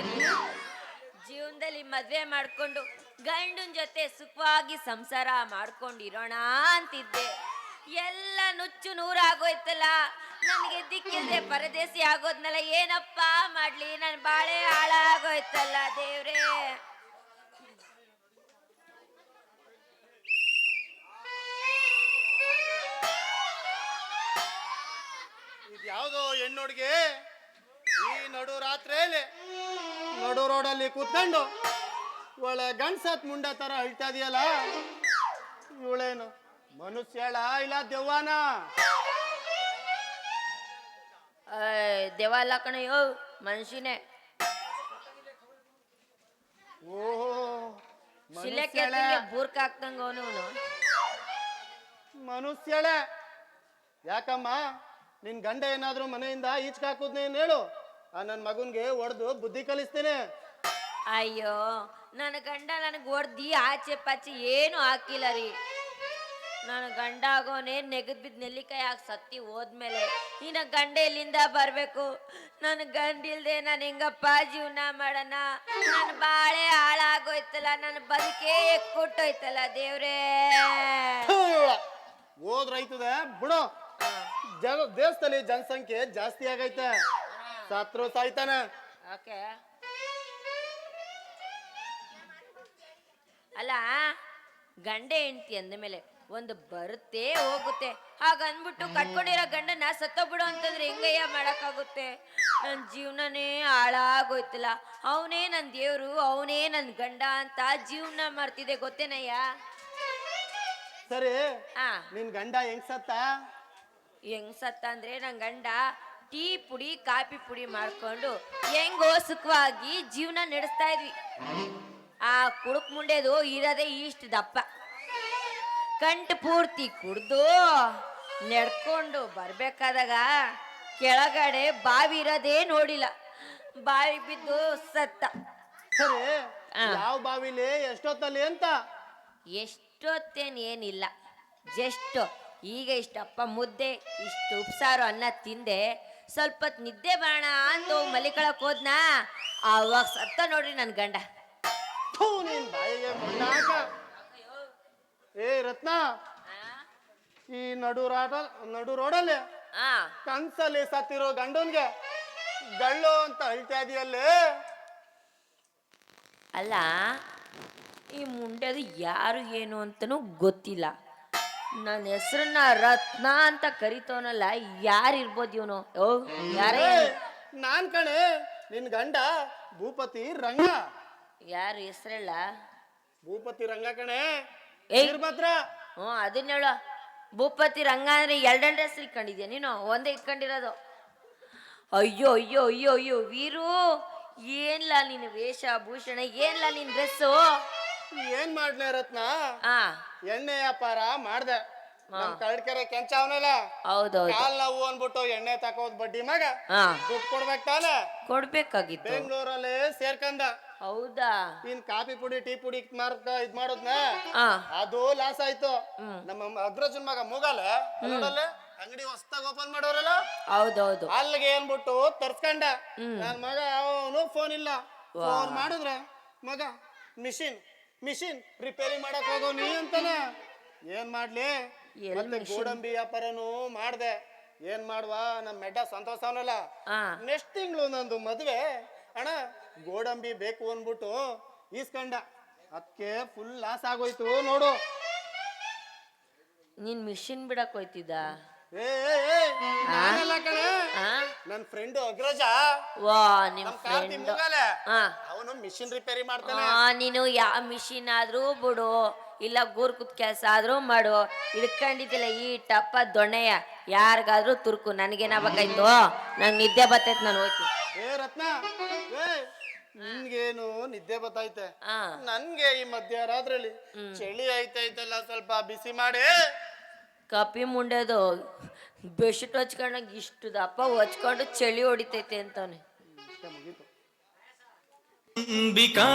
ಹೋಯ್ತು ಜೀವನದಲ್ಲಿ ಮದ್ವೆ ಮಾಡ್ಕೊಂಡು ಗಂಡನ ಜೊತೆ ಸುಖವಾಗಿ ಸಂಸಾರ ಮಾಡ್ಕೊಂಡಿರೋಣ ಅಂತಿದ್ದೆ. ಎಲ್ಲ ನುಚ್ಚು ನೂರಾಗೋಯ್ತಲ್ಲ. ನನಗೆ ದಿಕ್ಕಿಲ್ಲದೆ ಪರದೇಸಿ ಆಗೋದ್ನಲ್ಲ ಏನಪ್ಪ ಮಾಡ್ಲಿ? ನನ್ನ ಬಾಳೆ ಹಾಳಾಗೋಯ್ತಲ್ಲ ದೇವ್ರೇ. ಇದ್ಯಾವುದೋ ಹೆಣ್ಣುಡ್ಗೆ ಈ ನಡು ರಾತ್ರಿಯಲ್ಲಿ ನಡು ರೋಡಲ್ಲಿ ಕೂತ್ಕೊಂಡು ಒಳ್ಳೆ ಗಂಡ್ಸತ್ ಮುಂಡ ತರ ಅಳ್ತಾ ಇದೆಯಲ್ಲ? ಇವಳೇನು ಮನುಷ್ಯಳ ಇಲ್ಲ ದೆವ್ವಾನ? ದೇವ ದೆವ್ವ ಅಲ್ಲ ಕಣಯ್ಯೋ ಮನುಷ್ಯನೇ ಓಹೋ ಶಿಲೆಕ್ಕೆ ಮನುಷ್ಯಳೆ. ಬೂರ್ಕ ಹಾಕ್ದಂಗ ಅವನು ಮನುಷ್ಯಳೆ. ಯಾಕಮ್ಮ ನಿನ್ ಗಂಡ ಏನಾದ್ರೂ ಮನೆಯಿಂದ ಈಚ್ಕಾಕುದ್ ಹಾಕುದ್ನೇನು ಹೇಳು? ನನ್ನ ಮಗನ್ಗೆ ಹೊಡೆದು ಬುದ್ಧಿ ಕಲಿಸ್ತೇನೆ. ಅಯ್ಯೋ ನನ್ನ ಗಂಡ ನನಗೆ ಹೊಡ್ದಿ ಆಚೆ ಪಾಚೆ ಏನು ಹಾಕಿಲ್ಲ ರೀ. ನನ್ನ ಗಂಡ ಆಗೋನೇ ನೆಗದ್ ಬಿದ್ದ ನೆಲ್ಲಿಕಾಯಿ ಹಾಕಿ ಸತ್ತಿ ಹೋದ್ಮೇಲೆ ಇನ್ನ ಗಂಡ ಎಲ್ಲಿಂದ ಬರಬೇಕು? ನನ್ನ ಗಂಡ ಇಲ್ದೆ ನಾನು ಹೆಂಗಪ್ಪ ಜೀವನ ಮಾಡೋಣ? ನನ್ನ ಬಾಳೆ ಹಾಳಾಗೋಯ್ತಲ್ಲ ನನ್ನ ಬದುಕೇ ಕೊಟ್ಟೋಯ್ತಲ್ಲ ದೇವ್ರೇ. ಹೋದ್ರೈತದ ಬಿಡು. ಜಗ ದೇಶದಲ್ಲಿ ಜನಸಂಖ್ಯೆ ಜಾಸ್ತಿ ಆಗೈತೆ. ಸತ್ರು ಸಾಯ್ತಾನ ಓಕೆ. ಅಲ್ಲ ಗಂಡ ಹೆಂಡತಿ ಅಂದಮೇಲೆ ಒಂದು ಬರುತ್ತೆ ಹೋಗುತ್ತೆ. ಹಾಗ ಅಂದ್ಬಿಟ್ಟು ಕಟ್ಕೊಂಡಿರೋ ಗಂಡನ ಸತ್ತೋಗ್ಬಿಡು ಅಂತಂದ್ರೆ ಹೆಂಗಯ್ಯ ಮಾಡೋಕ್ಕಾಗುತ್ತೆ? ನನ್ನ ಜೀವನನೇ ಹಾಳಾಗೋಯ್ತಲ್ಲ. ಅವನೇ ನನ್ನ ದೇವರು ಅವನೇ ನನ್ನ ಗಂಡ ಅಂತ ಜೀವನ ಮಾಡ್ತಿದೆ ಗೊತ್ತೇನಯ್ಯ? ಸರಿ ಹಾ. ನಿನ್ ಗಂಡ ಹೆಂಗ್ ಸತ್ತ? ಹೆಂಗ್ ಸತ್ತ ಅಂದ್ರೆ ನನ್ನ ಗಂಡ ಟೀ ಪುಡಿ ಕಾಫಿ ಪುಡಿ ಮಾಡ್ಕೊಂಡು ಹೆಂಗೋ ಸುಖವಾಗಿ ಜೀವನ ನಡೆಸ್ತಾ ಇದ್ವಿ. ಆ ಕುಡುಕ್ ಮುಂಡೆದು ಇರೋದೇ ಇಷ್ಟು ದಪ್ಪ. ಕಂಠ ಪೂರ್ತಿ ಕುಡ್ದು ನಡ್ಕೊಂಡು ಬರ್ಬೇಕಾದಾಗ ಕೆಳಗಡೆ ಬಾವಿ ಇರೋದೇ ನೋಡಿಲ್ಲ. ಬಾವಿ ಬಿದ್ದು ಸತ್ತ. ಯಾವ ಬಾವಿಲಿ? ಎಷ್ಟೊತ್ತಲ್ಲಿ ಅಂತ? ಎಷ್ಟೊತ್ತೇನ್ ಏನಿಲ್ಲ. ಜಸ್ಟ್ ಈಗ ಇಷ್ಟಪ್ಪ ಮುದ್ದೆ ಇಷ್ಟು ಉಪ್ಸಾರು ಅನ್ನ ತಿಂದೆ ಸ್ವಲ್ಪ ನಿದ್ದೆ ಬಾಣ ಅಂತ ಮಲಿಕಳ ಮಲಿಕಳಕ್ ಹೋದ್ನಾ? ಅವಾಗ ಸತ್ತ ನೋಡ್ರಿ ಗಂಡ. ಥೂ, ನಿನ್ ಬಾಯಿಗೆ ಮಣ್ಣಾಕ ಏ ರತ್ನ. ಈ ನಡು ರಾಟ ನಡು ರೋಡಲ್ಲಿ ಆ. ಕನ್ಸಲ್ಲಿ ಸತ್ತಿರೋ ಗಂಡನ್ಗೆ ಗಳ್ಳು ಅಂತ ಹೇಳ್ತಾ ಇದೆಯಲ್ಲೇ? ಅಲ್ಲ ಈ ಮುಂಡೆದು ಯಾರು ಏನು ಅಂತನೂ ಗೊತ್ತಿಲ್ಲ. ನನ್ನ ಹೆಸರನ್ನ ರತ್ನ ಅಂತ ಕರಿತವನಲ್ಲ ಯಾರಿರ್ಬೋದು ಇವನು? ಓ ಯಾರೇ? ಏ, ನಾನ್ ಕಣೆ ನಿನ್ ಗಂಡ ಭೂಪತಿ ರಂಗ. ಯಾರು ಹೆಸರಲ್ಲ? ಭೂಪತಿ ರಂಗ ಕಣೆ. ಮಾತ್ರ ವೀರಭದ್ರ ಹ್ಞೂ ಅದನ್ನ ಹೇಳು. ಭೂಪತಿ ರಂಗ ಅಂದ್ರೆ ಎರಡೆರಡು ಹೆಸರು ಇಟ್ಕೊಂಡಿದ್ಯಾ ನೀನು? ಒಂದೇ ಇಟ್ಕೊಂಡಿರೋದು. ಅಯ್ಯೋ ಅಯ್ಯೋ ಅಯ್ಯೋ ಅಯ್ಯೋ ವೀರು ಏನ್ಲ ನಿನ್ನ ವೇಷಭೂಷಣ ಏನ್ಲ ನಿನ್ ಡ್ರೆಸ್ಸು? ಏನ್ ಮಾಡ್ಲೆ ರತ್ನ? ಆ. ಎಣ್ಣೆ ವ್ಯಾಪಾರ ಮಾಡ್ದೆ. ನಮ್ ಕರಡ್ಕೆರೆ ಕೆಂಚ ಅವನಲ್ಲ? ಹೌದೌದು. ಕಾಲ್ ನೋವು ಅನ್ಬಿಟ್ಟು ಎಣ್ಣೆ ತಕೋದ್ ಬಡ್ಡಿ ಮಗ. ಹಾ ದುಡ್ಡು ಕೊಡ್ಬೇಕು ತಾನೆ. ಕೊಡ್ಬೇಕಾಗಿತ್ತು. ಬೆಂಗಳೂರಲ್ಲಿ ಸೇರ್ಕಂದ. ಹೌದಾ? ಇನ್ ಕಾಫಿ ಪುಡಿ ಟೀ ಪುಡಿ ಮಾರ್ಕ ಇದ್ ಮಾಡೋದ್ನ? ಆ. ಅದು ಲಾಸ್ ಆಯ್ತು. ನಮ್ಮ ಅಗ್ರಜನ್ ಮಗ ಮುಗಲ್ ನೋಡಲ್ಲ? ಅಂಗಡಿ ಹೊಸ್ತಾಗ ಓಪನ್ ಮಾಡೋರಲ್ಲ? ಹೌದೌದು. ಅಲ್ಲಿಗೆ ಏನ್ಬಿಟ್ಟು ತರ್ಸ್ಕಂಡ. ನನ್ ಮಗ ಅವನು ಫೋನ್ ಇಲ್ಲ. ಫೋನ್ ಮಾಡಿದ್ರೆ ಮಗ ಮಿಷಿನ್ ಮಿಷಿನ್ ರಿಪೇರಿ ಮಾಡಕ್ ಹೋಗೋ ನೀ ಅಂತಾನೆ. ಏನ್ ಮಾಡ್ಲಿ? ಎಲ್ ಮತ್ತೆ ಗೋಡಂಬಿ ವ್ಯಾಪಾರನು ಮಾಡ್ದೆ. ಏನ್ ಮಾಡ್ವಾ? ನಮ್ ಮೆಡ್ಡ ಸಂತೋಷ ಅವನಲ್ಲ. ಆ. ನೆಕ್ಸ್ಟ್ ತಿಂಗಳು ನಂದು ಮದ್ವೆ. ಅಣ್ಣ ಗೋಡಂಬಿ ಬೇಕು ಅನ್ಬಿಟ್ಟು ಈಸ್ಕಂಡ. ಅದಕ್ಕೆ ಫುಲ್ ಲಾಸ್ ಆಗೋಯ್ತು ನೋಡು. ನೀನ್ ಮಿಷಿನ್ ಬಿಡಕ್ ಹೋಯ್ತಿದ್ದ? ನನ್ ಫ್ರೆಂಡ್ ಅಗ್ರಜ. ವಾ ನಿಮ್ ನಮ್ ಕಾರ್ತಿ ಫ್ರೆಂಡ್ ಮುಗಾಲೆ. ಆ. ಅವನು ಮಿಷಿನ್ ರಿಪೇರಿ ಮಾಡ್ತಾನೆ. ಆ, ನೀನು ಯಾವ ಮಿಷಿನ್ ಆದ್ರೂ ಬಿಡು. ಇಲ್ಲ ಗೂರ್ ಕುತ್ ಕೆಲಸ ಆದ್ರೂ ಮಾಡು. ಇಡ್ಕೊಂಡಿದ್ದಿಲ್ಲ ಈ ಟಪ್ಪ ದೊಣ್ಣೆಯ. ಯಾರಿಗಾದ್ರೂ ತುರ್ಕು. ನನಗೇನಾಗಬೇಕಾಯ್ತು? ನಂಗೆ ನಿದ್ದೆ ಬರ್ತೈತೆ ನಾನು ಹೋಗ್ತೀನಿ. ಏ ರತ್ನ. ಏ ನಿನ್ಗೇನು ನಿದ್ದೆ ಬತ್ತೈತೆ? ಆ. ನನ್ಗೆ ಈ ಮಧ್ಯರಾತ್ರಿಲಿ ಚಳಿ ಐತೈತಲ್ಲ ಸ್ವಲ್ಪ ಬಿಸಿ ಮಾಡಿ. ಕಪಿ ಮುಂಡೆದು. ಬೆಡ್ಶೀಟ್ ಹಚ್ಕೊಂಡಂಗೆ ಇಷ್ಟು ದಪ್ಪ ಹೊಚ್ಕೊಂಡು ಚಳಿ ಹೊಡಿತೈತೆ ಅಂತಾನೆ. ಅಂಬಿಕಾ.